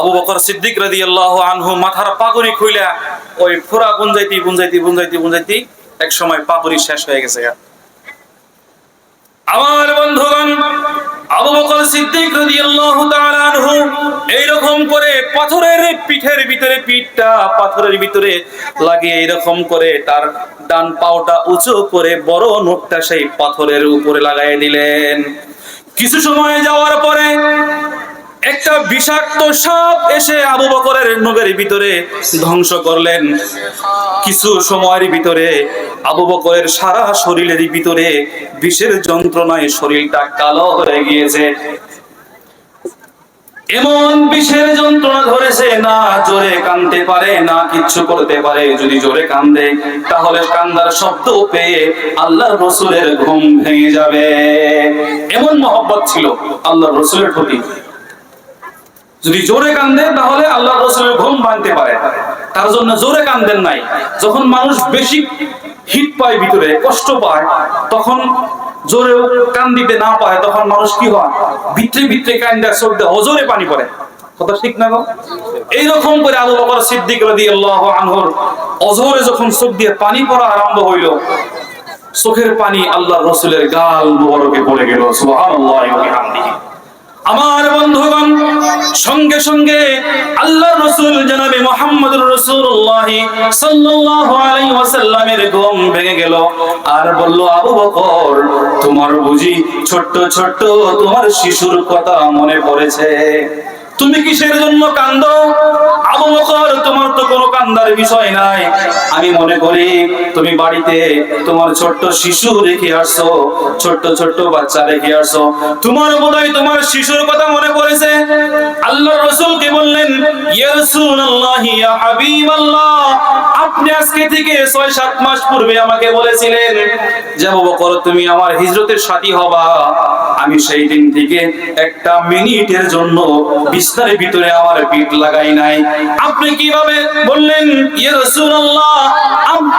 আবু বকর সিদ্দিক রাদিয়াল্লাহু আনহু মাথার পাগড়ি খুইলা ওই ফোরা গুঞ্জাইতি গুঞ্জাইতি গুঞ্জাইতি গুঞ্জাইতি এক সময় পাগড়ি শেষ হয়ে গেছে আমার বন্ধুগণ, আবু বকর সিদ্দিক রাদিয়াল্লাহু তাআলা আনহু এইরকম করে পাথরের পিঠের ভিতরে, পিঠটা পাথরের ভিতরে লাগিয়ে এইরকম করে তার ডান পাওটা উঁচু করে বড় নোটটা সেই পাথরের উপরে লাগাই দিলেন। কিছু সময় যাওয়ার পরে একটা বিষাক্ত সাপ এসে আবু বকরের নগের ভিতরে ধ্বংস করলেন। কিছু সময়ের ভিতরে আবু বকরের সারা শরীরের ভিতরে বিষের যন্ত্রণায় শরীরটা কালো হয়ে গিয়েছে। এমন বিষের যন্ত্রণা ধরেছে, না জোরে কানতে পারে, না কিচ্ছু করতে পারে। যদি জোরে কান্দে, তাহলে কান্দার শব্দ পেয়ে আল্লাহ রসুলের ঘুম ভেঙে যাবে। এমন মহব্বত ছিল আল্লাহ রসুলের প্রতি। যদি জোরে কান্দে তাহলে আল্লাহ রসুলের ঘুম ভাঙতে পারে। তার জন্য জোরে কান্দেন নাই। যখন মানুষ বেশি হিট পায় ভিতরে, কষ্ট পায়, তখন জোরে কান দিতে না পারে তখন মানুষ কি হয়? ভিতরে ভিতরে চোখ দিয়ে অজোরে পানি পড়ে। কথা ঠিক না গো? এইরকম করে আবু বকর সিদ্দিক রাদিয়াল্লাহু আনহুর অজরে যখন চোখ দিয়ে পানি পড়া আরম্ভ হইল, চোখের পানি আল্লাহ রসুলের গাল মোবারকে পড়ে গেল। সুবহানাল্লাহি ওয়া সঙ্গে সঙ্গে আল্লাহ রসুল জনাবে মোহাম্মদুর রসুল্লাহ ওয়াসাল্লামের ঘুম ভেঙে গেল। আর বলল, আবু বকর, তোমার বুঝি ছোট্ট ছোট্ট তোমার শিশুর কথা মনে পড়েছে? তুমি কিসের জন্য কান্দো? আবু বকর, তোমার তো কোনো কান্দার বিষয় নাই। আমি মনে করি তুমি বাড়িতে তোমার ছোট্ট শিশু রেখে আসছো, ছোট্ট ছোট্ট বাচ্চা রেখে আসছো। তোমার বোধহয় তোমার শিশুর কথা মনে পড়েছে। আল্লাহ রসুলকে বললেন? ইয়া রাসূলুল্লাহ, ইয়া হাবিবাল্লাহ। আপনি আজকে থেকে ছয়, সাত মাস পূর্বে আমাকে বলেছিলেন যে, আবু বকর, তুমি আমার হিজরতের সাথী হবা। আমি সেই দিন থেকে একটা মিনিটের জন্য বিস্তারের ভিতরে আমার পিঠ লাগাই নাই। আপনি কীভাবে বললেন, ইয়া রাসূলুল্লাহ আপ-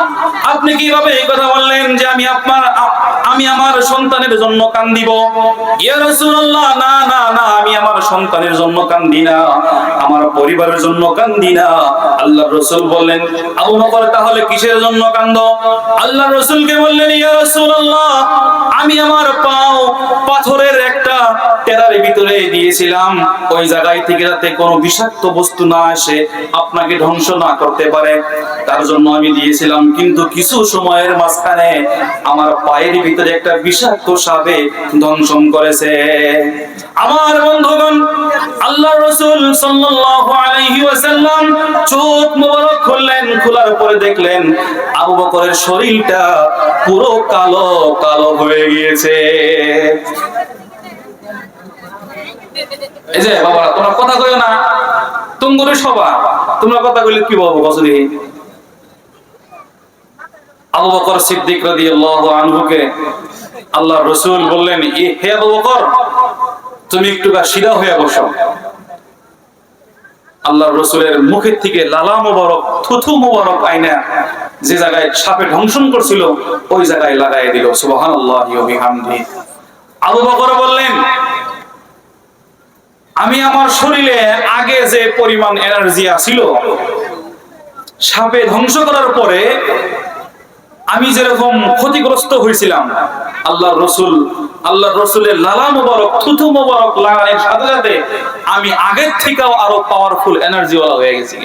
আপনি কীভাবে এই কথা বললেন যে আমি আপনার আমি আমার সন্তানের জন্য কান্দিব। ইয়া না না না, আমি আমার সন্তানের জন্য কান্দি না। আমার পরিবারের জন্য কান্দি না। আল্লাহ রসুল বললেন, আবু বকর, তাহলে কিসের জন্য কান্দ? আল্লাহ রসুলকে বললেন, ইয়া রাসূলুল্লাহ, আমি আমার পাও পাথরের একটা টেরার ভিতরে দিয়েছিলাম। ওই জায়গায় থেকে যাতে কোনো বিষাক্ত বস্তু না আসে, আপনাকে ধ্বংস না করতে পারে। তার জন্য আমি দিয়েছিলাম, কিন্তু কিছু সময়ের মাঝখানে আমার পায়ের ভিতরে একটা বিষাক্ত সাপে ধ্বংসন করেছে। আমার বন্ধুগণ আল্লাহ রসুল ওয়াসাল্লাম চোখ মোবারক খুললেন, খোলার পরে দেখলেন আবু বকরের শরীরটা পুরো কালো কালো হয়ে গিয়েছে। এই যে বাবা তোমরা কথা কইও না। তুমগুলো সবা তোমরা কথা কইলে কি বলব? বছরি আবু বকর সিদ্দিক রাদিয়াল্লাহু আনহুকে বললেন, "এ, হে আবু বকর, তুমি হয়ে বসো। মুখের থেকে লালা থুথু আইনা যে জায়গায় সাপে ধ্বংসন করছিল, ওই জায়গায় লাগাই দিল। বিহামদিহি আবু বকর বললেন, আমি আমার শরীরে আগে যে পরিমাণ এনার্জি ছিল সাপে ধ্বংস করার পরে আমি যেরকম ক্ষতিগ্রস্ত হয়েছিলাম আল্লাহ রসুল আল্লাহ রসুলের লালা মোবারক, থুথু মোবারক লাগানোর সাথে সাথে আমি আগের থেকেও আরও পাওয়ারফুল এনার্জি ওয়ালা হয়ে গেছি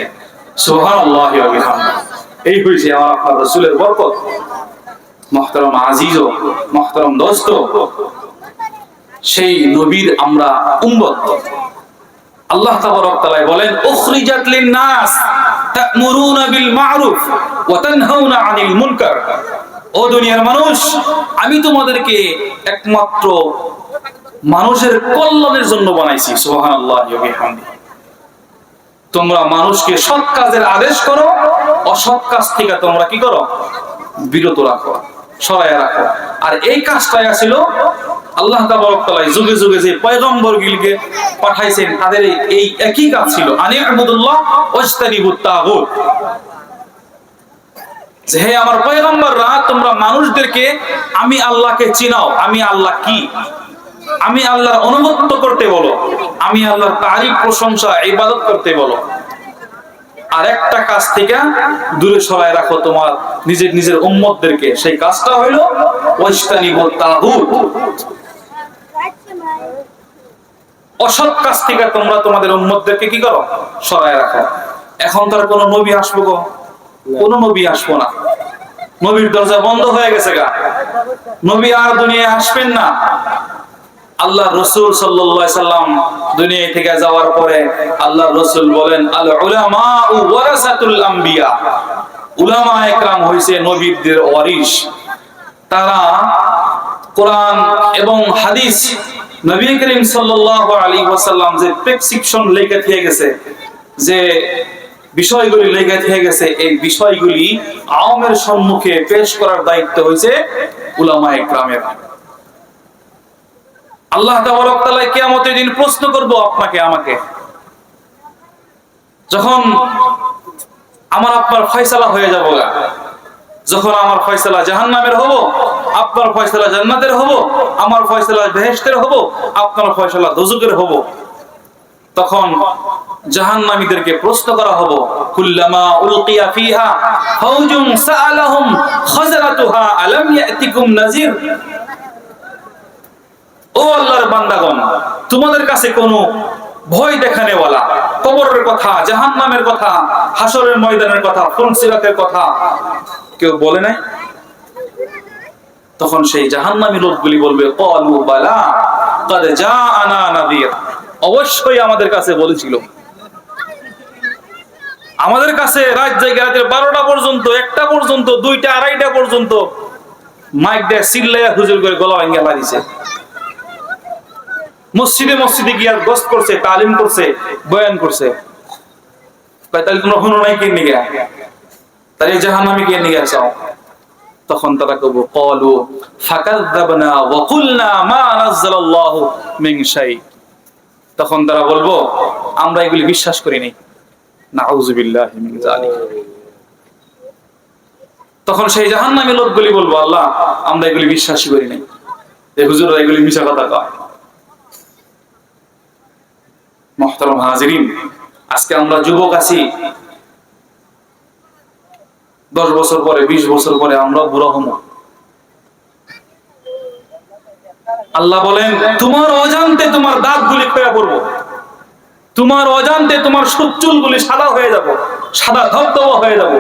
এই হয়েছে আমার আপনার রসুলের বরকত। মহতরম আজিজ মহতরম দোস্ত, সেই নবীর আমরা উম্মত। আল্লাহ তাবারক তাআলা বলেন, উখরিজাত লিন-নাস। মানুষ, আমি তোমাদেরকে একমাত্র মানুষের কল্যাণের জন্য বানাইছি সোহান তোমরা মানুষকে সৎ কাজের আদেশ করো, অসৎ কাজ থেকে তোমরা কি করো? বিরত রাখো। সরাই রাখো। আর এই কাজটাই আছিল আল্লাহ তাবারক যুগে যুগে যে পয়গম্বর গিলকে পাঠাইছেন, তাদের এই- একই কাজ ছিল। আনি আবুদুল্লাহ ওয়াজতানিবুত তাগুত। যে হে আমার পয়গম্বররা, তোমরা মানুষদেরকে আমি আল্লাহকে চিনাও। আমি আল্লাহ কি? আমি আল্লাহর অনুগত্য করতে বলো। আমি আল্লাহর তারিফ, প্রশংসা, ইবাদত করতে বলো। আর একটা কাজ থেকে দূরে সরায় রাখো তোমার নিজের নিজের উম্মতদেরকে। সেই কাজটা হইল ওয়াইস্তানিবু তাগুত। অসৎ কাজ থেকে তোমরা তোমাদের উম্মতদেরকে কি করো? সরায় রাখো। এখন তার কোন নবী আসব গো? কোনো নবী আসব না। নবীর দরজা বন্ধ হয়ে গেছে গা। নবী আর দুনিয়ায় আসবেন না। আল্লাহ রসুল সাল্লাম দুনিয়া থেকে যাওয়ার পরে আল্লাহ রসুল বলেন নবীদের তারা কোরআন এবং হাদিস নবী করিম যে প্রেসক্রিপশন লেখা দিয়ে গেছে, যে বিষয়গুলি লেখা দিয়ে গেছে, এই বিষয়গুলি আওয়ামের সম্মুখে পেশ করার দায়িত্ব হয়েছে উলামা একরামের। আল্লাহ তাবারক তাআলা কিয়ামতের দিন প্রশ্ন করব আপনাকে, আমাকে। যখন আমার আপনার ফয়সালা হয়ে যাব যখন আমার ফয়সালা জাহান্নামের হব আপনার ফয়সালা জান্নাতের হব, আমার ফয়সালা বেহেশতের হব, আপনার ফয়সালা দোজকের হব, তখন জাহান্নামীদেরকে প্রশ্ন করা হব, কুল্লামা উলকিয়া ফিহা ফাউজুন সাআলাহুম খাজরাতুহা আলাম ইয়াতিকুম ও আল্লাহর বান্দাগণ, তোমাদের কাছে কোনো ভয় দেখানেওয়ালা কবরের কথা, জাহান্নামের কথা হাসরের ময়দানের কথা ফুলসিরাতের কথা কেউ বলে নাই? তখন সেই জাহান্নামী লোকগুলি বলবে, ক্বালু বালা কাদ জাআনা নাযীর। অবশ্যই আমাদের কাছে বলেছিল। আমাদের কাছে রাত জায়গা রাতের বারোটা পর্যন্ত, একটা পর্যন্ত, দুইটা, আড়াইটা পর্যন্ত মাইক দিয়ে চিল্লাইয়া হুজুর করে গলা ভাঙ্গা মারিছে। মসজিদে মসজিদে গিয়া গস্ত করছে, তালিম করছে, বয়ান করছে। তাহলে তোমরা শুনো নাই কে নিগা তাহলে জাহান্নামে কে নিগা চাও তখন তারা কব ক্বালু ফাকাযযাবনা ওয়া কুলনা মা নাযালাল্লাহু মিন শাই। তখন তারা বলব, আমরা এগুলি বিশ্বাস করিনি। নাউযুবিল্লাহি মিন যালিক। তখন সেই জাহান্নামী লোকগুলি বলব, আল্লাহ, আমরা এগুলি বিশ্বাসই করি নাই এই হুজুররা এগুলি মিছা কথা কয়। মহতরম হাজিরিন, আজকে আমরা যুবক আছি। দশ বছর পরে, বিশ বছর পরে আমরা বুড়ো হম আল্লাহ বলেন, তোমার অজান্তে তোমার দাঁত গুলি খয়া পড়ব। তোমার অজান্তে তোমার সুচুল গুলি সাদা হয়ে যাব, সাদা ধবধবা হয়ে যাব।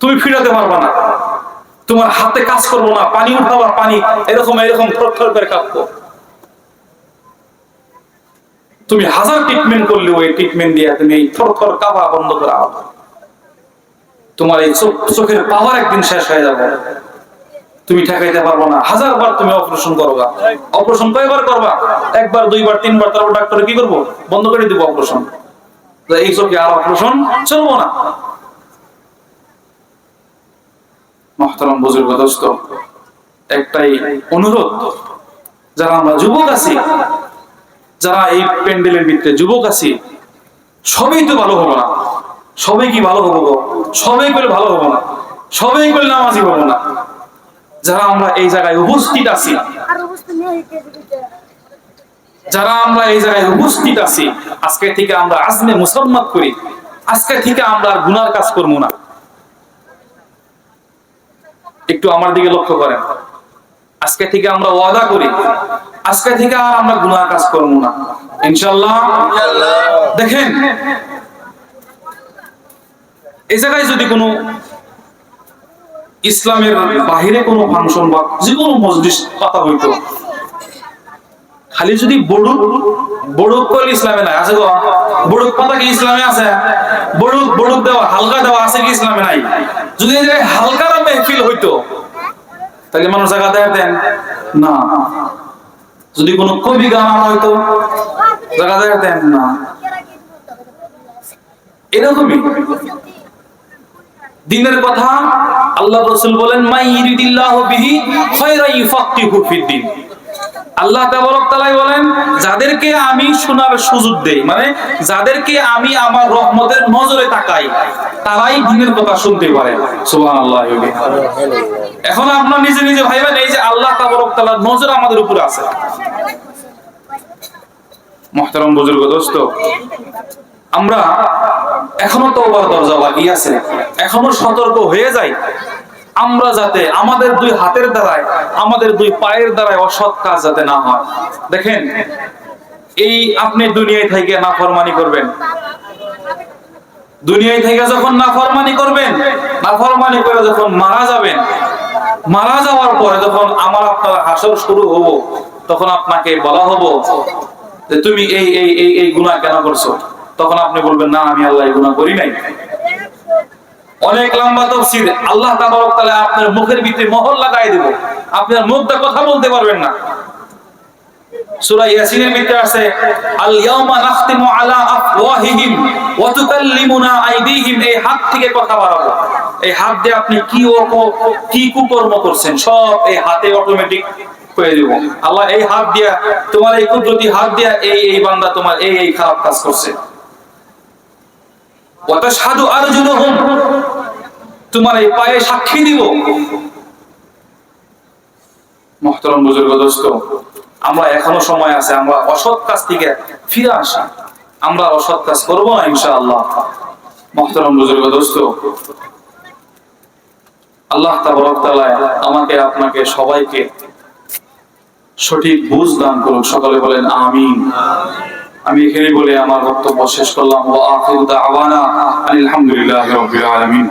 তুমি ফিরাতে পারবা না। তোমার হাতে কাজ করব না, পানি উঠাবা পানি এরকম এরকম থর করে কাঁপবো। তুমি হাজার ট্রিটমেন্ট করলে ওই ট্রিটমেন্ট দিয়ে তুমি এই থর থর কাঁপা বন্ধ করা হবে তোমার এই চোখ চোখের পাওয়ার একদিন শেষ হয়ে যাবে। তুমি ঠেকাইতে পারব না। হাজার বার তুমি অপারেশন করবা। অপারেশন কয়বার করবা? একবার, দুইবার, তিনবার, তারপর ডাক্তার কি করব? বন্ধ করে দিব অপারেশন এই চোখে আর অপারেশন চলবো না। মহতারাম বুজুর্গ, দোস্ত, একটাই অনুরোধ। যারা আমরা যুবক আছি যারা এই প্যান্ডেলের ভিতরে যুবক আছি সবই তো ভালো হব না। সবাই কি ভালো হব সবাই করলে ভালো হব না। সবাই করলে নামাজি হব না। যারা আমরা এই জায়গায় উপস্থিত আছি যারা আমরা এই জায়গায় উপস্থিত আছি আজকে থেকে আমরা আজমে মুসম্মত করি। আজকে থেকে আমরা আর গুনার কাজ করব না। একটু আমার দিকে লক্ষ্য করেন। আজকে থেকে আমরা ওয়াদা করি আজকে থেকে আর আমরা গুনার কাজ করব না। ইনশাল্লাহ দেখেন এই জায়গায় যদি কোনো ইসলামের বাহিরে কোনো ফাংশন বা যে কোনো মসজিদ কথা হইতো খালি যদি বড়ুক বড়ুক কল ইসলামে নাই আছে গো বড়ুক পাতা কি ইসলামে আছে? বড়ুক বড়ুক দেওয়া হালকা দেওয়া আছে কি ইসলামে নাই? যদি হালকা রামে ফিল হইতো তাহলে মানুষ জায়গা দেয় দেন। না। যদি কোনো কবি গান হয়তো জায়গা দেয় দেন না। এরকমই। দিনের কথা আল্লাহ রসুল বলেন মাই ইরিদিল্লাহ বিহি খায়রা ইউফাক্কিহু ফিদ্দিন আল্লাহ তাআলাই বলেন, যাদেরকে আমি শোনার সুযোগ দেই মানে যাদেরকে আমি আমার রহমতের নজরে তাকাই, তারাই দিনের কথা শুনতে পারে। এখন আপনার নিজে নিজে ভাইবেন এই যে আল্লাহ তাবারক তাআলার নজর আমাদের উপরে আছে। মহতারাম বুজুর্গ, দোস্ত, আমরা এখনও তওবার দরজা লাগিয়ে আছে, এখনও সতর্ক হয়ে যাই। আমরা যাতে আমাদের দুই হাতের দ্বারায়, আমাদের দুই পায়ের দ্বারায় অসৎ কাজ যাতে না হয়। দেখেন, এই আপনি দুনিয়ায় থেকে নাফরমানি করবেন। দুনিয়ায় থেকে যখন নাফরমানি করবেন, নাফরমানি করে যখন মারা যাবেন, মারা যাওয়ার পরে যখন আমার আপনার হাসর শুরু হব, তখন আপনাকে বলা হব যে, তুমি এই এই এই গুনাহ কেন করছ? তখন আপনি বলবেন, না, আমি আল্লাহ গুনাহ করি নাই। অনেক লম্বা তফসির আল্লাহ তাবারক তাআলা আপনার মুখের ভিতরে মোহর লাগাই দেব। আপনার মুখটা কথা বলতে পারবেন না। সূরা ইয়াসিনের ভিতরে আছে আল ইয়াউমা নাখতিমু আলা আফওয়াহিহিম ওয়া তুকাল্লিমুনা আইদিহিম। এই হাত থেকে কথা বাড়াবো। এই হাত দিয়ে আপনি কি ও কো- কুকর্ম করছেন, সব এই হাতে অটোমেটিক হয়ে দেব। আল্লাহ এই হাত দিয়া, তোমার এই কুদরতি হাত দিয়া এই এই বান্দা তোমার এই এই খারাপ কাজ করছে। ওয়া তাশহাদু আরজুলুহুম তোমার এই পায়ে সাক্ষী দিব। মহতরম বুজুর্গ দোস্ত, আমরা এখনও সময় আছে, আমরা অসৎ কাজ থেকে ফিরে আসি। আমরা অসৎ কাজ করব না, ইনশাআল্লাহ। মহতরম বুজুর্গ দোস্ত, আল্লাহ তাবারক আমাকে, আপনাকে সবাইকে সঠিক বুঝ দান করুক সকলে বলেন, আমিন। আমি এখানে বলে আমার বক্তব্য শেষ করলাম। ওয়া আখিরু দাওয়ানা আলহামদুলিল্লাহি রাব্বিল আলামিন।